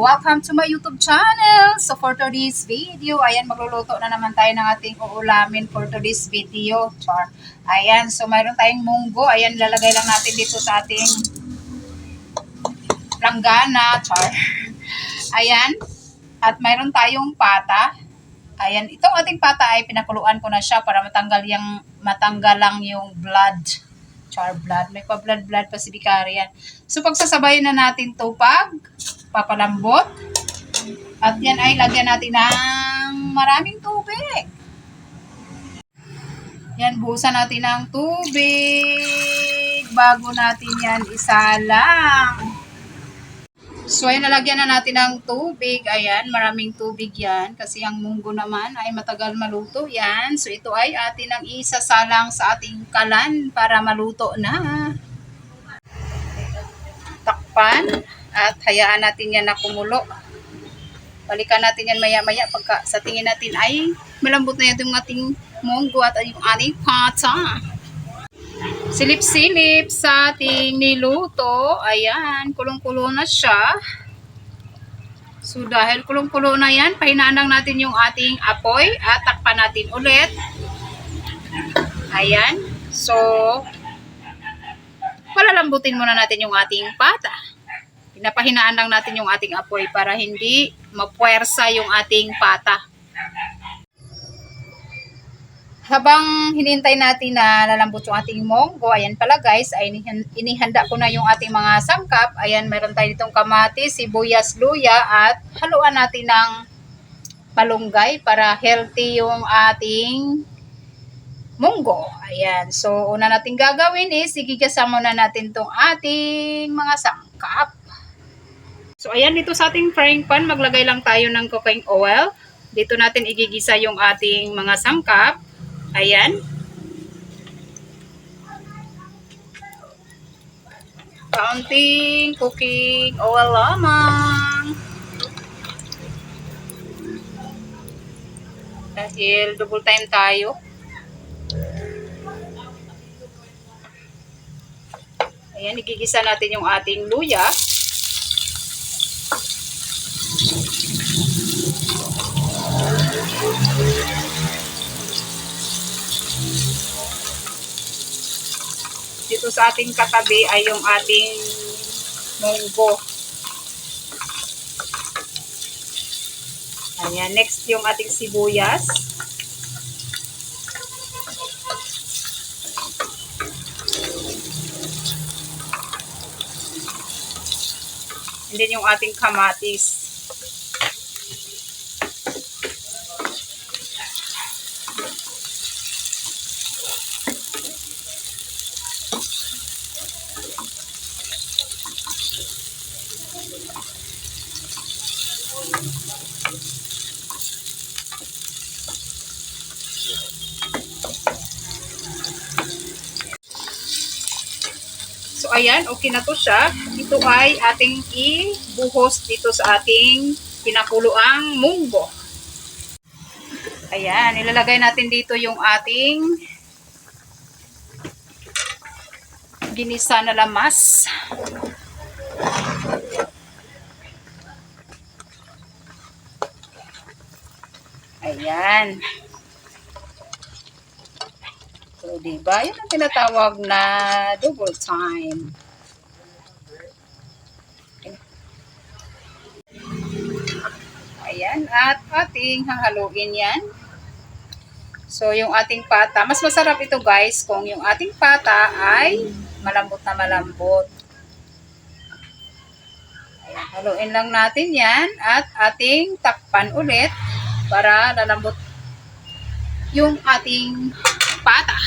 Welcome to my YouTube channel! So for today's video, ayan, magluluto na naman tayo ng ating uulamin for today's video. Char. Ayan, so mayroon tayong munggo. Ayan, lalagay lang natin dito sa ating langgana. Char. Ayan. At mayroon tayong pata. Ayan, itong ating pata ay pinakuluan ko na siya para matanggal yung matanggal lang yung blood. Char blood. May pa-blood-blood pa si Bikari yan. So, pagsasabayin na natin to pag papalambot. At yan ay lagyan natin ng maraming tubig. Yan, buhusan natin ng tubig bago natin yan isalang. So, ayan, nalagyan na natin ng tubig. Ayan, maraming tubig yan. Kasi ang munggo naman ay matagal maluto yan. So, ito ay atin ang isasalang sa ating kalan para maluto na. Takpan at hayaan natin yan na kumulo. Balikan natin yan maya-maya pagka sa tingin natin ay malambot na yan yung ating munggo at yung ating pata silip-silip sa ating niluto. Ayan, kulong-kulo na siya. So, dahil kulong-kulo na yan, pahinaan natin yung ating apoy at takpan natin ulit. Ayan. So, palalambutin muna natin yung ating pata. Pinapahinaan lang natin yung ating apoy para hindi mapuwersa yung ating pata. Habang hinintay natin na lalambot yung ating monggo, ayan pala guys, ay inihan- inihanda ko na yung ating mga sangkap. Ayan, meron tayo ditong kamatis, sibuyas, luya, at haluan natin ng palunggay para healthy yung ating munggo. Ayan, so una natin gagawin is, igigasa muna natin tong ating mga sangkap. Ayan, dito sa ating frying pan, maglagay lang tayo ng cooking oil. Dito natin igigisa yung ating mga sangkap. Ayan. Kaunting cooking oil lamang. Dahil double time tayo. Ayan, igigisa natin yung ating luya. Dito sa ating katabi ay yung ating munggo. Ayan, next yung ating sibuyas. And then yung ating kamatis. So, ayan, okay na to siya. Ito ay ating ibuhos dito sa ating pinakuluang munggo. Ayan, ilalagay natin dito yung ating ginisa na lamas. Ayan. So, diba? Yan ang tinatawag na double time. Ayan. At ating hahaluin yan. So, yung ating pata. Mas masarap ito guys kung yung ating pata ay malambot na malambot. Ayan. Haluin lang natin yan. At ating takpan ulit para lalambot yung ating pata.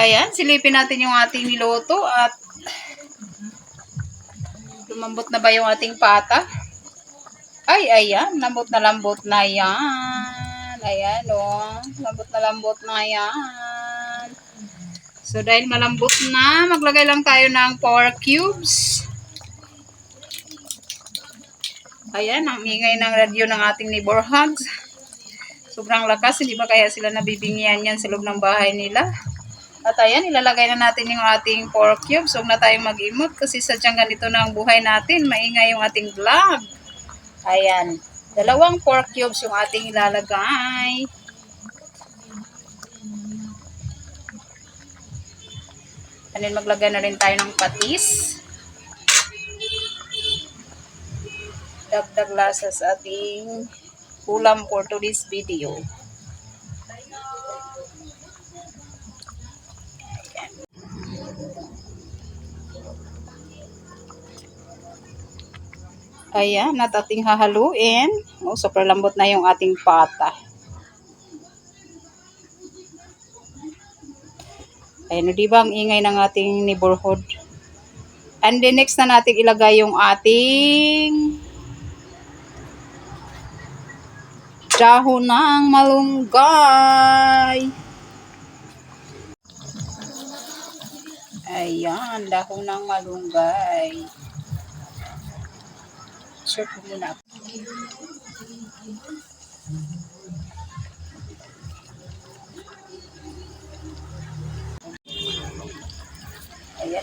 Ayan, silipin natin yung ating niloto at lumambot na ba yung ating pata? Ay, ayan, lambot na lambot na yan. Ayan, oh, lambot na lambot na yan. So, dahil malambot na, maglagay lang tayo ng 4 cubes. Ayan, ang ingay ng radyo ng ating neighbor hugs. So, Sobrang lakas, hindi ba kaya sila nabibingian yan sa loob ng bahay nila? At ayan, ilalagay na natin yung ating pork cubes. Huwag na tayong mag-emote kasi sadyang ganito na ang buhay natin. Maingay yung ating vlog. Ayan. Dalawang pork cubes yung ating ilalagay. And then maglagay na rin tayo ng patis. Dagdag lasa sa ating ulam for today's video. Ayan, at ating hahaluin. Oh, super lambot na yung ating pata. Ayan, di ba ang ingay ng ating neighborhood? And then next na natin ilagay yung ating dahon ng malunggay. Ayan, dahon ng malunggay. Sure ko muna.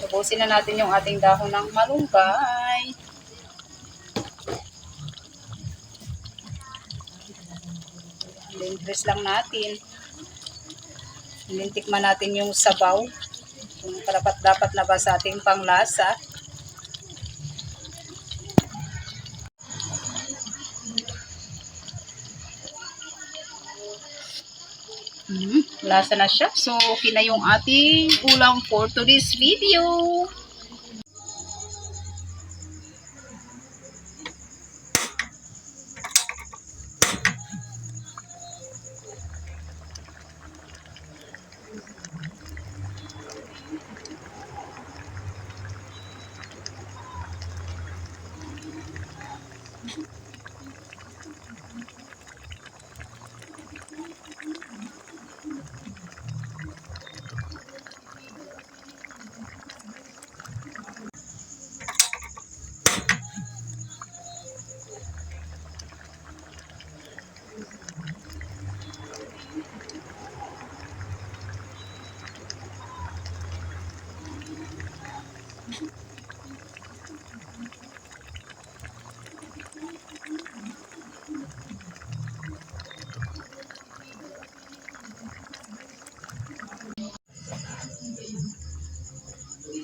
Ubusin na natin yung ating dahon ng malunggay. Press lang natin. Inintikman natin yung sabaw. Kung karapat dapat na ba sa ating panglasa. Lasa na siya. So, okay na yung ating ulam for today's video.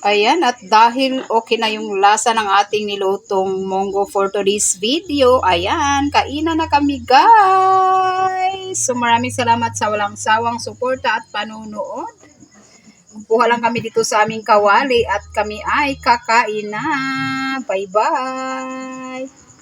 Ayan, at dahil okay na yung lasa ng ating nilutong monggo for today's video, ayan, kainan na kami guys! So maraming salamat sa walang sawang suporta at panunood. Kuha lang kami dito sa aming kawali at kami ay kakain na. Bye-bye!